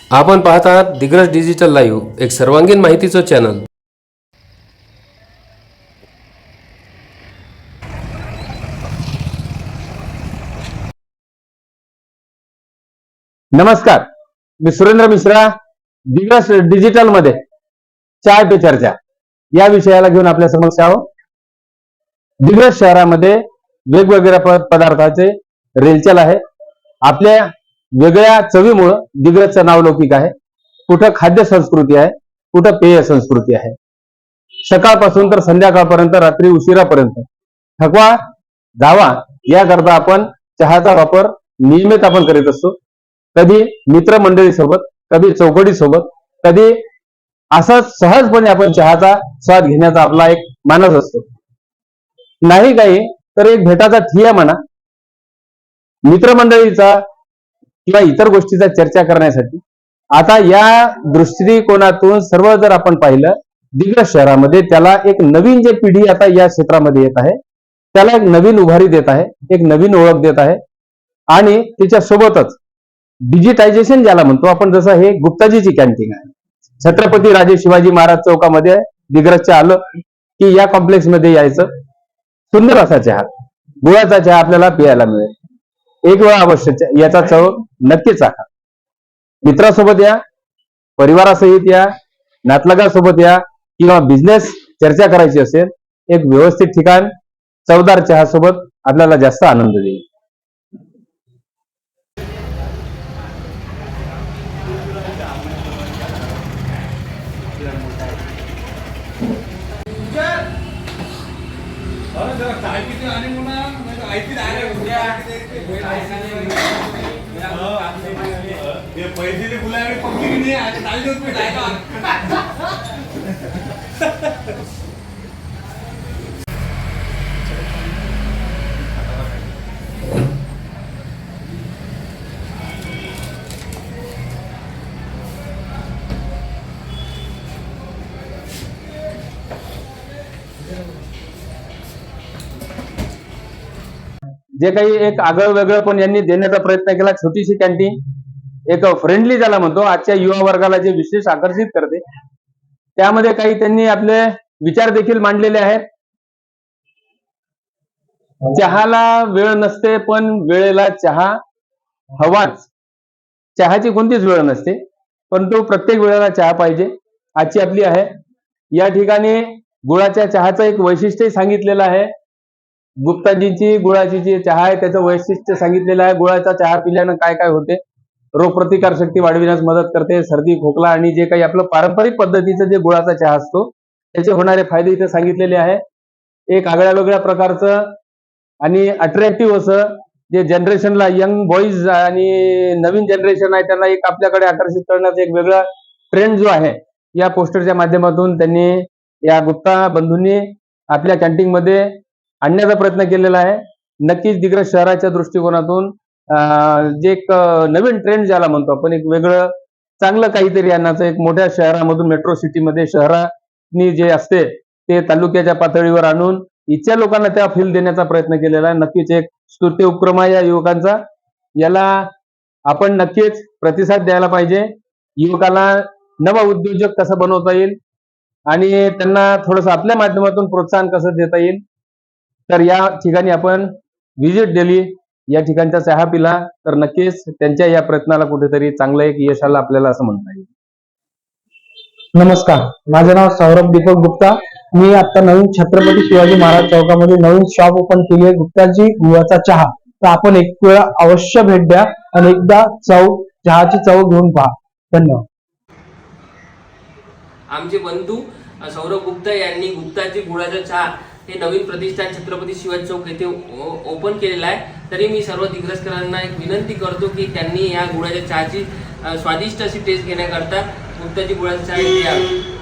आपण पाहत आहात दिग्रज डिजिटल लाईव्ह एक सर्वांगीण माहितीचं चॅनल नमस्कार. मी सुरेंद्र मिश्रा दिग्रस डिजिटलमध्ये चाय पे चर्चा. या विषयाला घेऊन आपल्या समक्ष आहो दिग्रस शहरामध्ये वेगवेगळ्या पदार्थाचे रेलचल आहे आपल्या वेगळ्या चवीमुळं दिग्रजचं नाव लौकिक आहे. कुठं खाद्य संस्कृती आहे कुठं पेय संस्कृती आहे. सकाळपासून तर संध्याकाळपर्यंत रात्री उशिरापर्यंत. थकवा जावा याकरता आपण चहाचा वापर नियमित आपण करीत असतो. कधी मित्रमंडळी सोबत कधी चौकडी सोबत कधी असा सहजपणे आपण चहाचा स्वाद घेण्याचा आपला एक मानस असतो. नाही काही तर एक भेटाचा ठिया म्हणा. मित्रमंडळीचा किंवा इतर गोष्टीचा चर्चा करण्यासाठी. आता या दृष्टिकोनातून सर्व जर आपण पाहिलं दिग्रज शहरामध्ये त्याला एक नवीन जे पिढी आता या क्षेत्रामध्ये येत आहे त्याला एक नवीन उभारी देत आहे एक नवीन ओळख देत आहे. आणि त्याच्यासोबतच डिजिटायझेशन ज्याला म्हणतो आपण जसं हे गुप्ताजीची कॅन्टीन आहे. छत्रपती राजे शिवाजी महाराज चौकामध्ये दिग्रजच्या आलं की या कॉम्प्लेक्समध्ये यायचं. सुंदर असा चहा गुळाचा चहा आपल्याला पियायला मिळेल. एक वेळा अवश्य याचा चव नक्कीच आखा मित्रासोबत या परिवारासहित या नातलगासोबत या किंवा बिझनेस चर्चा करायची असेल एक व्यवस्थित ठिकाण चवदार चहा सोबत आपल्याला जास्त आनंद देईल. पैसे बुलावे पब्लिक नहीं जे काही एक आगळं वेगळं पण यांनी देण्याचा प्रयत्न केला छोटीशी कॅन्टीन एक फ्रेंडली ज्याला म्हणतो आजच्या युवा वर्गाला जे विशेष आकर्षित करते. त्यामध्ये काही त्यांनी आपले विचार देखील मांडलेले आहेत. चहाला वेळ नसते पण वेळेला चहा हवाच. चहाची कोणतीच वेळ नसते पण तो प्रत्येक वेळेला चहा पाहिजे आजची आपली आहे. या ठिकाणी गुळाच्या चहाचं एक वैशिष्ट्य सांगितलेलं आहे. गुप्ताजींची गुळाची जी चहा आहे त्याचं वैशिष्ट्य सांगितलेलं आहे. गुळाचा चहा पिल्यानं काय काय होते? रोगप्रतिकार शक्ती वाढविण्यास मदत करते. सर्दी खोकला आणि जे काही आपलं पारंपरिक पद्धतीचं जे गुळाचा चहा असतो त्याचे होणारे फायदे इथे सांगितलेले आहे. एक आगळ्या वेगळ्या प्रकारचं आणि अट्रॅक्टिव्ह असं जे जनरेशनला यंग बॉईज आणि नवीन जनरेशन आहे त्यांना एक आपल्याकडे आकर्षित करण्याचा एक वेगळा ट्रेंड जो आहे या पोस्टरच्या माध्यमातून त्यांनी या गुप्ता बंधूंनी आपल्या कॅन्टीन मध्ये आणण्याचा प्रयत्न केलेला आहे. नक्कीच दिग्रज शहराच्या दृष्टिकोनातून जे एक नवीन ट्रेंड ज्याला म्हणतो आपण एक वेगळं चांगलं काहीतरी आणण्याचं एक मोठ्या शहरामधून मेट्रो सिटीमध्ये शहरानी जे असते ते तालुक्याच्या पातळीवर आणून इच्छा लोकांना त्या फील देण्याचा प्रयत्न केलेला आहे. नक्कीच एक स्तुत्य उपक्रम आहे या युवकांचा. याला आपण नक्कीच प्रतिसाद द्यायला पाहिजे. युवकाला नवा उद्योजक कसं बनवता येईल आणि त्यांना थोडंसं आपल्या माध्यमातून प्रोत्साहन कसं देता येईल तर या ठिकाणी आपण व्हिजिट दिली. या ठिकाणचा चहा पिला. तर नक्कीच त्यांच्या या प्रयत्नाला कुठेतरी चांगलं एक यश आलं आपल्याला असं म्हणता येईल. नमस्कार. माझं नाव सौरभ दीपक गुप्ता. मी आता नवीन छत्रपती शिवाजी महाराज चौकामध्ये नवीन शॉप ओपन केली आहे. गुप्ताजी गुळाचा चहा. तर आपण एक वेळा अवश्य भेट द्या आणि एकदा चव चहाची चव घेऊन पहा. धन्यवाद. आमचे बंधू सौरभ गुप्ता यांनी गुप्ताची गुळाचा चहा हे नवीन प्रतिष्ठान छत्रपती शिवाजी चौक येथे ओपन केलेलं आहे. तरी मी सर्व दिग्रजकरांना एक विनंती करतो की त्यांनी या गुळाच्या चहाची स्वादिष्ट अशी टेस्ट घेण्याकरता गुप्ताची गुळाची चहा इथे